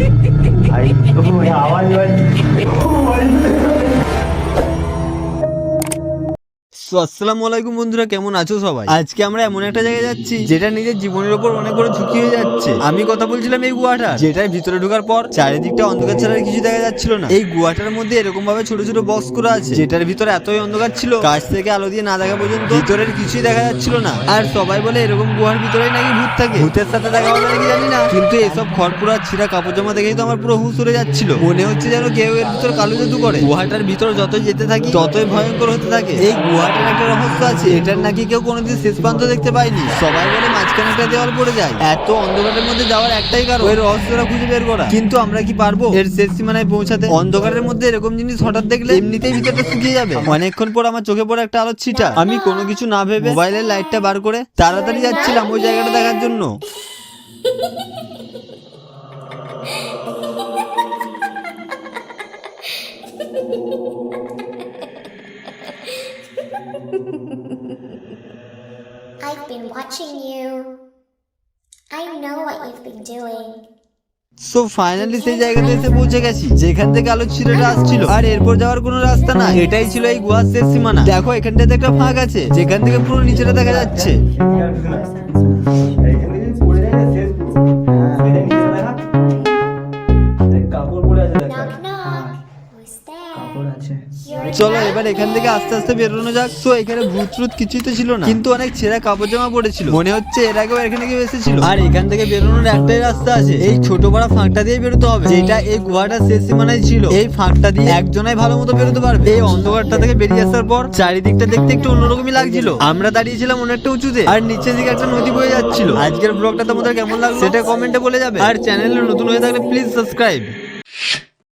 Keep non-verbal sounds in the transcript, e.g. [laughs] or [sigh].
[laughs] 哎，不呀 có 为。সো আসসালামু আলাইকুম বন্ধুরা কেমন আছো সবাই? আজকে আমরা এমন একটা জায়গায় যাচ্ছি যেটা নিজের জীবনের উপর অনেক বড় ঝুঁকি হয়ে যাচ্ছে। আমি কথা বলছিলাম এই গুহাটার যেটার ভিতরে ঢোকার পর চারিদিকটা অন্ধকার ছাড়া কিছু দেখা যাচ্ছিল না। এই গুহাটার মধ্যে এরকম ভাবে ছোট ছোট বক্স করা আছে। যেটার ভিতরে এতই অন্ধকার ছিল কাছ থেকে আলো দিয়ে না দেখা পর্যন্ত ভিতরের কিছুই দেখা যাচ্ছিল না। আর সবাই বলে এরকম গুহার ভিতরেই নাকি ভূত থাকে। ভূতের সাথে দেখা হবে নাকি জানি না। কিন্তু এসব খড়পুরা ছিঁড়া কাপড় জামা দেখেই তো আমার পুরো হুশ উড়ে যাচ্ছিল। মনে হচ্ছে যেন কেউ এর ভিতর কালো জাদু করে। গুহাটার ভিতর যতই যেতে থাকি ততই ভয়ঙ্কর হতে থাকে এই গুহাটার একটা রহস্য আছে, এটার নাকি কেউ কোনোদিন শেষ প্রান্ত দেখতে পায়নি। সবাই বলে মাঝখানে একটা দেওয়াল পড়ে যায়। এত অন্ধকারের মধ্যে যাওয়ার একটাই কারণ, ওই রহস্যটা খুঁজে বের করা। কিন্তু আমরা কি পারব? এর শেষ সীমানায় পৌঁছাতে অন্ধকারের মধ্যে এরকম জিনিস হঠাৎ দেখলে এমনিতেই ভিতরটা শুকিয়ে যাবে। অনেকক্ষণ পর আমার চোখে পড়ে একটা আলোর ছিটা। আমি কোনো কিছু না ভেবে মোবাইলের লাইটটা বার করে তাড়াতাড়ি যাচ্ছিলাম ওই জায়গাটা দেখার জন্য। [laughs] [laughs] I've been watching you. I know what you've been doing. So finally সেই জায়গাতে এসে পৌঁছে গেছি। যেখান থেকে আলো ছিঁড়েটা আসছিল। আর এরপর যাওয়ার কোনো রাস্তা না এটাই ছিল এই গুহার শেষ সীমানা। দেখো এখানটাতে একটা ফাঁক আছে। যেখান থেকে পুরো নিচেটা দেখা যাচ্ছে। কাপড় পরে আছে দেখা কাপড় আছে। চলো এবার এখান থেকে আস্তে আস্তে বেরোনো যাক। তো এখানে ভূত ট্রুত কিছুই তো ছিল না। কিন্তু অনেক ছেঁড়া কাপড় জামা পড়েছিল। মনে হচ্ছে এর আগেও এখানে কেউ এসেছিল। আর এখান থেকে বেরোনোর একটাই রাস্তা আছে। এই ছোট বড় ফাঁকটা দিয়ে বেরোতে হবে। যেটা এই গুহাটা শেষ সীমানায় ছিল। এই ফাঁকটা দিয়ে একজনাই ভালো মতো বেরোতে পারবে। এই অন্ধকারটা থেকে বেরিয়ে আসার পর চারিদিকটা দেখতে একটু অন্যরকমই লাগছিল। আমরা দাঁড়িয়েছিলাম অনেকটা উঁচুতে। আর নিচের দিকে একটা নদী বয়ে যাচ্ছিল। আজকের ব্লগটা তোমাদের কেমন লাগল? সেটা কমেন্টে বলে যাবে। আর চ্যানেলে নতুন হয়ে থাকলে প্লিজ সাবস্ক্রাইব